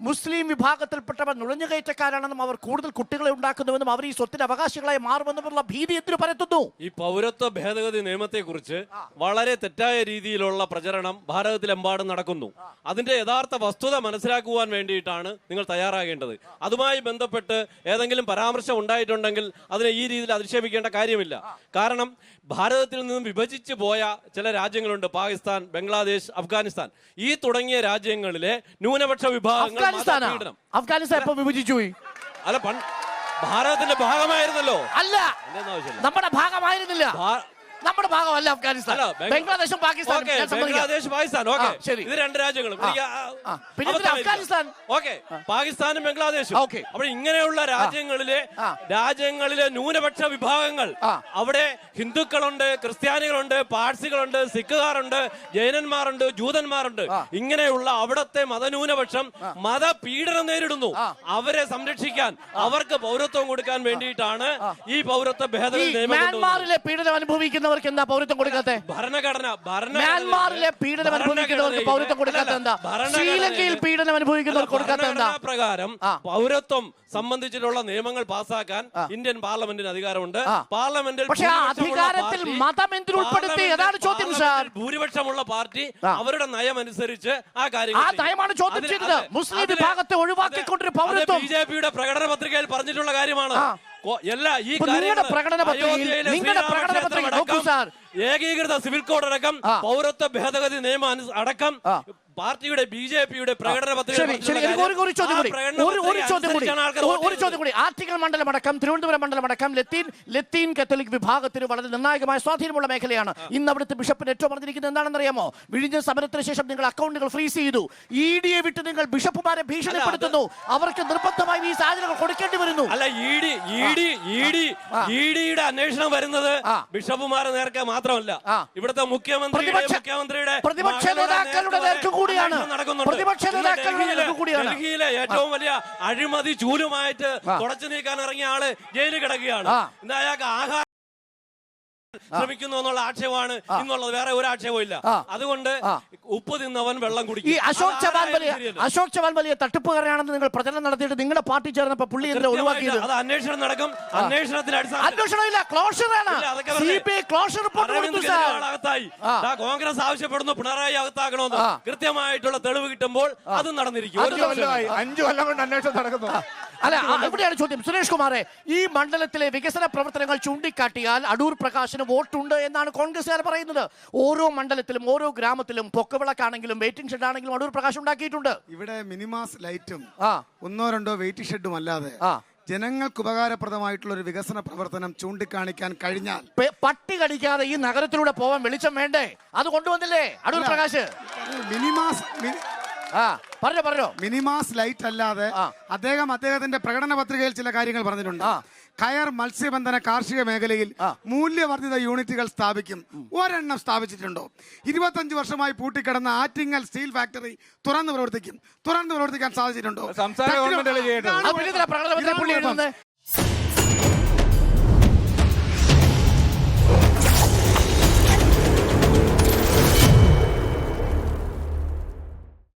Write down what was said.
മുസ്ലിം വിഭാഗത്തിൽപ്പെട്ടവർ നുഴഞ്ഞുകയറ്റക്കാരാണെന്നും അവർ കൂടുതൽ കുട്ടികളെ ഉണ്ടാക്കുന്നുവെന്നും അവർ ഈ സ്വത്തിന് അവകാശികളായി മാറുമെന്നുമുള്ള ഭീതി എന്തിനു പരത്തുന്നു? ഈ പൗരത്വ ഭേദഗതി നിയമത്തെക്കുറിച്ച് വളരെ തെറ്റായ രീതിയിലുള്ള പ്രചരണം ഭാരതത്തിലെമ്പാടും നടക്കുന്നു. അതിന്റെ യഥാർത്ഥ വസ്തുത മനസ്സിലാക്കുവാൻ വേണ്ടിയിട്ടാണ് നിങ്ങൾ തയ്യാറാകേണ്ടത്. അതുമായി ബന്ധപ്പെട്ട് ഏതെങ്കിലും പരാമർശം ഉണ്ടായിട്ടുണ്ടെങ്കിൽ അതിനെ ഈ രീതിയിൽ അധിക്ഷേപിക്കേണ്ട കാര്യമില്ല. കാരണം ഭാരതത്തിൽ നിന്നും വിഭജിച്ചു പോയ ചില രാജ്യങ്ങളുണ്ട്. പാകിസ്ഥാൻ ബംഗ്ലാദേശ് അഫ്ഗാനിസ്ഥാൻ. ഈ തുടങ്ങിയ രാജ്യങ്ങളിലെ ന്യൂനപക്ഷ വിഭാഗങ്ങൾ അഫ്ഗാനിസ്ഥാനാ? അഫ്ഗാനിസ്ഥാൻ എപ്പോ വിഭജിച്ചു പോയി അല്ല ഭാരതത്തിന്റെ ഭാഗമായിരുന്നല്ലോ. അല്ല. നമ്മുടെ ഭാഗമായിരുന്നില്ല. നമ്മുടെ ഭാഗമല്ല അഫ്ഗാനിസ്ഥാൻ ബംഗ്ലാദേശും പാകിസ്ഥാനും ഓക്കേ, ഞാൻ സമ്മതിക്കാം. ബംഗ്ലാദേശ് പാകിസ്ഥാൻ ഓക്കെ ശരി. ഇത് രണ്ട് രാജ്യങ്ങളും ആ, ആ. ആ, പിന്നെ അഫ്ഗാനിസ്ഥാൻ? ഓക്കെ പാകിസ്ഥാനും ബംഗ്ലാദേശും ഓക്കേ. അപ്പോൾ ഇങ്ങനെയുള്ള രാജ്യങ്ങളിലെ ആ. രാജ്യങ്ങളിലെ ന്യൂനപക്ഷ വിഭാഗങ്ങൾ ആ. അവിടെ ഹിന്ദുക്കളുണ്ട് ക്രിസ്ത്യാനികളുണ്ട് പാഴ്സികളുണ്ട് സിഖുകാരുണ്ട് ജൈനന്മാരുണ്ട് ജൂതന്മാരുണ്ട് ഇങ്ങനെയുള്ള അവിടത്തെ മതന്യൂനപക്ഷം മതപീഡനം നേരിടുന്നു അവരെ സംരക്ഷിക്കാൻ അവർക്ക് പൗരത്വം കൊടുക്കാൻ വേണ്ടിയിട്ടാണ് ഈ പൗരത്വ ഈ ഭേദഗതി നിയമം കൊണ്ടുവന്നത്. മ്യാൻമാറിലെ പീഡനം അനുഭവിക്കുന്നവർക്ക് എന്താ പൗരത്വം കൊടുക്കാത്ത? ഭരണഘടന മ്യാൻമാറിലെ പീഡനം അനുഭവിക്കുന്നവർക്ക് പൗരത്വം കൊടുക്കാത്ത എന്താ? ശ്രീലങ്കയിൽ പീഡനം അനുഭവിക്കുന്നവർക്ക് കൊടുക്കാത്ത എന്താ? പ്രകാരം പൗരത്വം സംബന്ധിച്ചിട്ടുള്ള നിയമങ്ങൾ പാസാക്കാൻ ഇന്ത്യൻ പാർലമെന്റിന് അധികാരമുണ്ട്. പാർലമെന്റിൽ പക്ഷേ അധികാരത്തിൽ മതം എന്തിനുൾപ്പെടുത്തി അതാണ് ചോദ്യം, സാർ. ഭൂരിപക്ഷമുള്ള പാർട്ടി അവരുടെ നയം അനുസരിച്ച് ആ കാര്യം ആ. നയമാണ് ചോദ്യം ചെയ്തത്. മുസ്ലിം വിഭാഗത്തെ ഒഴിവാക്കിക്കൊണ്ടൊരു പൗരത്വം. ബി ജെ പിയുടെ പ്രകടന പത്രികയിൽ പറഞ്ഞിട്ടുള്ള കാര്യമാണ്. എല്ലാ ഈ നിങ്ങളുടെ പ്രകടന പത്രികയിൽ- നിങ്ങളുടെ ശ്രീരാമ പ്രകടന ക്ഷേത്രം നോക്കൂ, സാർ. ഏകീകൃത സിവിൽ കോഡ് അടക്കം പൗരത്വ ഭേദഗതി നിയമം അടക്കം. പാർട്ടിയുടെ ബി ജെ പിയുടെ പ്രകടന ഒരു ചോദ്യം കൂടി ആർട്ടിക്കൽ മണ്ഡലമടക്കം തിരുവനന്തപുരം മണ്ഡലമടക്കം ലത്തീൻ ലത്തീൻ കത്തോലിക് വിഭാഗത്തിന് വളരെ നിർണായകമായ സ്വാധീനമുള്ള മേഖലയാണ്. ഇന്ന് അവിടുത്തെ ബിഷപ്പിന് ഏറ്റവും പറഞ്ഞിരിക്കുന്നത് എന്താണെന്ന് അറിയാമോ വിഴിഞ്ഞ സമരത്തിന് ശേഷം നിങ്ങൾ അക്കൗണ്ടുകൾ ഫ്രീസ് ചെയ്തു. ഇ ഡിയെ വിട്ട് നിങ്ങൾ ബിഷപ്പുമാരെ ഭീഷണിപ്പെടുത്തുന്നു. അവർക്ക് നിർബന്ധമായി ഈ സാധനങ്ങൾ കൊടുക്കേണ്ടി വരുന്നു. അല്ല E D E D E D E ഡിയുടെ അന്വേഷണം വരുന്നത്. ബിഷപ്പുമാരെ നേർക്ക് മാത്രമല്ല. ഇവിടുത്തെ മുഖ്യമന്ത്രിയുടെ പ്രതിപക്ഷ- മുഖ്യമന്ത്രിയുടെ പ്രതിപക്ഷ നേതാക്കളുടെ നേർക്ക് ഡൽഹിയിലെ- ഏറ്റവും വലിയ അഴിമതി ചൂലുമായിട്ട്. തുടച്ചു നീക്കാൻ ഇറങ്ങിയ ആൾ ജയിലിൽ കിടക്കുകയാണ്. ഇന്ന് അയാൾക്ക് ആഹാരം ശ്രമിക്കുന്നു എന്നുള്ള ആക്ഷേപമാണ്. എന്നുള്ളത് വേറെ ഒരു ആക്ഷേപവും ഇല്ല. അതുകൊണ്ട് ഉപ്പ് തിന്നവൻ വെള്ളം കുടിക്കും. ഈ അശോക് ചവാൻ വലിയ അശോക് ചവാൻ വലിയ തട്ടിപ്പുകാരനാണെന്ന് നിങ്ങൾ പ്രചരണം നടത്തിയിട്ട് നിങ്ങളുടെ പാർട്ടി ചേർന്നപ്പോ പുള്ളി എന്താ ഒഴിവാക്കിയത്? അത് അന്വേഷണം നടക്കും. അന്വേഷണത്തിന്റെ അടിസ്ഥാനത്തിൽ അന്വേഷണമില്ല ഐ ക്ലോഷർ റിപ്പോർട്ട് കൊടുത്തു അകത്തായി. ആ. കോൺഗ്രസ് ആവശ്യപ്പെടുന്നു പിണറായി അകത്താക്കണമെന്ന്. കൃത്യമായിട്ടുള്ള തെളിവ് കിട്ടുമ്പോൾ അതും നടന്നിരിക്കും. അഞ്ചു കൊല്ലം കൊണ്ട് അന്വേഷണം നടക്കുന്നു. അല്ല എവിടെയാണ് ഇവിടെയാണ് ചോദ്യം. സുരേഷ് കുമാറെ ഈ മണ്ഡലത്തിലെ വികസന പ്രവർത്തനങ്ങൾ ചൂണ്ടിക്കാട്ടിയാൽ അടൂർ പ്രകാശിന് വോട്ടുണ്ട് എന്നാണ് കോൺഗ്രസ്സുകാർ പറയുന്നത്. ഓരോ മണ്ഡലത്തിലും ഓരോ ഗ്രാമത്തിലും പൊക്കവിളക്കാണെങ്കിലും വെയിറ്റിംഗ് ഷെഡ് ആണെങ്കിലും അടൂർ പ്രകാശ് ഉണ്ടാക്കിയിട്ടുണ്ട്. ഇവിടെ മിനിമാസ് ലൈറ്റും ആ. ഒന്നോ രണ്ടോ വെയിറ്റിംഗ് ഷെഡും അല്ലാതെ ആ. ജനങ്ങൾക്ക് ഉപകാരപ്രദമായിട്ടുള്ള ഒരു വികസന പ്രവർത്തനം ചൂണ്ടിക്കാണിക്കാൻ കഴിഞ്ഞാൽ പട്ടി കടിക്കാതെ ഈ നഗരത്തിലൂടെ പോവാൻ വെളിച്ചം വേണ്ടേ? അത് കൊണ്ടുവന്നില്ലേ അടൂർ പ്രകാശ്? മിനിമാസ് ആ പറഞ്ഞോ പറഞ്ഞോ. മിനിമാസ് ലൈറ്റ് അല്ലാതെ അദ്ദേഹം അദ്ദേഹത്തിന്റെ പ്രകടന പത്രികയിൽ ചില കാര്യങ്ങൾ പറഞ്ഞിട്ടുണ്ട്. കയർ മത്സ്യബന്ധന കാർഷിക മേഖലയിൽ മൂല്യവർദ്ധിത യൂണിറ്റുകൾ സ്ഥാപിക്കും. ഒരെണ്ണം സ്ഥാപിച്ചിട്ടുണ്ടോ? ഇരുപത്തഞ്ച് വർഷമായി പൂട്ടിക്കിടന്ന ആറ്റിങ്ങൽ സ്റ്റീൽ ഫാക്ടറി തുറന്നു പ്രവർത്തിക്കും. തുറന്നു പ്രവർത്തിക്കാൻ സാധിച്ചിട്ടുണ്ടോ?